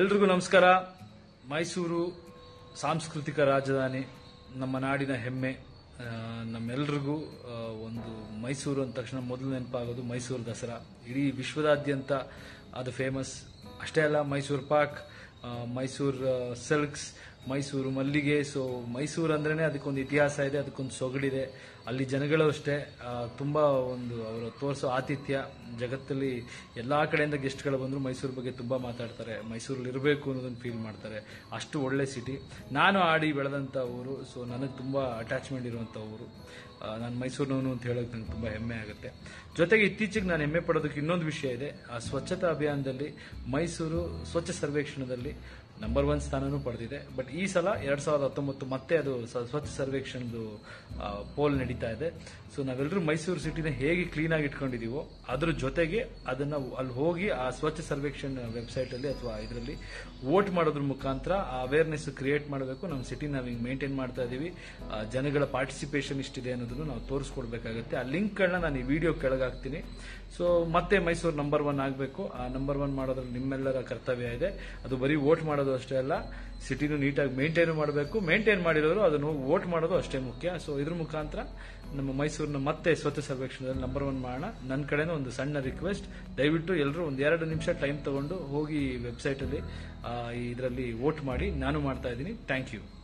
ಎಲ್ರಿಗೂ ನಮಸ್ಕಾರ. ಮೈಸೂರು ಸಾಂಸ್ಕೃತಿಕ ರಾಜಧಾನಿ, ನಮ್ಮ ನಾಡಿನ ಹೆಮ್ಮೆ. ನಮ್ಮೆಲ್ರಿಗೂ ಒಂದು ಮೈಸೂರು ಅಂದ ತಕ್ಷಣ ಮೊದಲು ನೆನಪಾಗೋದು ಮೈಸೂರು ದಸರಾ. ಇಡೀ ವಿಶ್ವದಾದ್ಯಂತ ಅದು ಫೇಮಸ್ ಅಷ್ಟೇ ಅಲ್ಲ, ಮೈಸೂರು ಪಾಕ್ ಮೈಸೂರು ಸಿಲ್ಕ್ಸ್ ಮೈಸೂರು ಮಲ್ಲಿಗೆ ಸೊ ಮೈಸೂರು ಅಂದ್ರೇ ಅದಕ್ಕೊಂದು ಇತಿಹಾಸ ಇದೆ, ಅದಕ್ಕೊಂದು ಸೊಗಡಿದೆ. ಅಲ್ಲಿ ಜನಗಳು ಅಷ್ಟೇ ತುಂಬ ಒಂದು ಅವರು ತೋರಿಸೋ ಆತಿಥ್ಯ. ಜಗತ್ತಲ್ಲಿ ಎಲ್ಲ ಕಡೆಯಿಂದ ಗೆಸ್ಟ್ಗಳು ಬಂದ್ರು ಮೈಸೂರು ಬಗ್ಗೆ ತುಂಬ ಮಾತಾಡ್ತಾರೆ. ಮೈಸೂರಲ್ಲಿ ಇರಬೇಕು ಅನ್ನೋದನ್ನು ಫೀಲ್ ಮಾಡ್ತಾರೆ. ಅಷ್ಟು ಒಳ್ಳೆ ಸಿಟಿ ನಾನು ಆಡಿ ಬೆಳೆದಂಥ ಊರು ಸೊ ನನಗೆ ತುಂಬ ಅಟ್ಯಾಚ್ಮೆಂಟ್ ಇರುವಂಥ ಊರು. ನಾನು ಮೈಸೂರಿನವನು ಅಂತ ಹೇಳೋಕೆ ನಂಗೆ ತುಂಬ ಹೆಮ್ಮೆ ಆಗುತ್ತೆ. ಜೊತೆಗೆ ಇತ್ತೀಚೆಗೆ ನಾನು ಹೆಮ್ಮೆ ಪಡೋದಕ್ಕೆ ಇನ್ನೊಂದು ವಿಷಯ ಇದೆ. ಆ ಸ್ವಚ್ಛತಾ ಅಭಿಯಾನದಲ್ಲಿ ಮೈಸೂರು ಸ್ವಚ್ಛ ಸರ್ವೇಕ್ಷಣದಲ್ಲಿ ನಂಬರ್ ಒನ್ ಸ್ಥಾನನೂ ಪಡೆದಿದೆ. ಬಟ್ ಈ ಸಲ ಎರಡ್ ಸಾವಿರದ ಹತ್ತೊಂಬತ್ತು ಮತ್ತೆ ಅದು ಸ್ವಚ್ಛ ಸರ್ವೇಕ್ಷಣದು ಪೋಲ್ ನಡೀತಾ ಇದೆ. ಸೊ ನಾವೆಲ್ಲರೂ ಮೈಸೂರು ಸಿಟಿನ ಹೇಗೆ ಕ್ಲೀನ್ ಆಗಿ ಇಟ್ಕೊಂಡಿದೀವೋ, ಅದ್ರ ಜೊತೆಗೆ ಅದನ್ನ ಅಲ್ಲಿ ಹೋಗಿ ಆ ಸ್ವಚ್ಛ ಸರ್ವೇಕ್ಷಣ್ ವೆಬ್ಸೈಟ್ ಅಲ್ಲಿ ಅಥವಾ ಇದರಲ್ಲಿ ವೋಟ್ ಮಾಡೋದ್ರ ಮುಖಾಂತರ ಆ ಅವೇರ್ನೆಸ್ ಕ್ರಿಯೇಟ್ ಮಾಡಬೇಕು. ನಮ್ಮ ಸಿಟಿ ನಾವು ಹಿಂಗೆ ಮೇಂಟೈನ್ ಮಾಡ್ತಾ ಇದೀವಿ. ಜನಗಳ ಪಾರ್ಟಿಸಿಪೇಷನ್ ಇಷ್ಟಿದೆ ಅನ್ನೋದನ್ನು ನಾವು ತೋರಿಸ್ಕೊಡ್ಬೇಕಾಗುತ್ತೆ. ಆ ಲಿಂಕ್ಗಳನ್ನ ನಾನು ಈ ವಿಡಿಯೋ ಕೆಳಗಾಕ್ತೀನಿ. ಸೊ ಮತ್ತೆ ಮೈಸೂರು ನಂಬರ್ ಒನ್ ಆಗಬೇಕು. ಆ ನಂಬರ್ ಒನ್ ಮಾಡೋದ್ರಲ್ಲಿ ನಿಮ್ಮೆಲ್ಲರ ಕರ್ತವ್ಯ ಇದೆ. ಅದು ಬರೀ ವೋಟ್ ಮಾಡೋದು ಅಷ್ಟೇ ಅಲ್ಲ, ಸಿಟಿನೂ ನೀಟಾಗಿ ಮೇಂಟೈನ್ ಮಾಡಬೇಕು. ಮೇಂಟೈನ್ ಮಾಡಿರೋರು ಅದನ್ನು ವೋಟ್ ಮಾಡೋದು ಅಷ್ಟೇ ಮುಖ್ಯ. ಸೊ ಇದ್ರ ಮುಖಾಂತರ ನಮ್ಮ ಮೈಸೂರಿನ ಮತ್ತೆ ಸ್ವಚ್ಛ ಸರ್ವೇಕ್ಷಣದಲ್ಲಿ ನಂಬರ್ ಒನ್ ಮಾಡೋಣ. ನನ್ನ ಕಡೆನೂ ಒಂದು ಸಣ್ಣ ರಿಕ್ವೆಸ್ಟ್ ದಯವಿಟ್ಟು ಎಲ್ಲರೂ ಒಂದು ಎರಡು ನಿಮಿಷ ಟೈಮ್ ತಗೊಂಡು ಹೋಗಿ ವೆಬ್ಸೈಟಲ್ಲಿ ಇದರಲ್ಲಿ ವೋಟ್ ಮಾಡಿ. ನಾನು ಮಾಡ್ತಾ ಇದ್ದೀನಿ. Thank you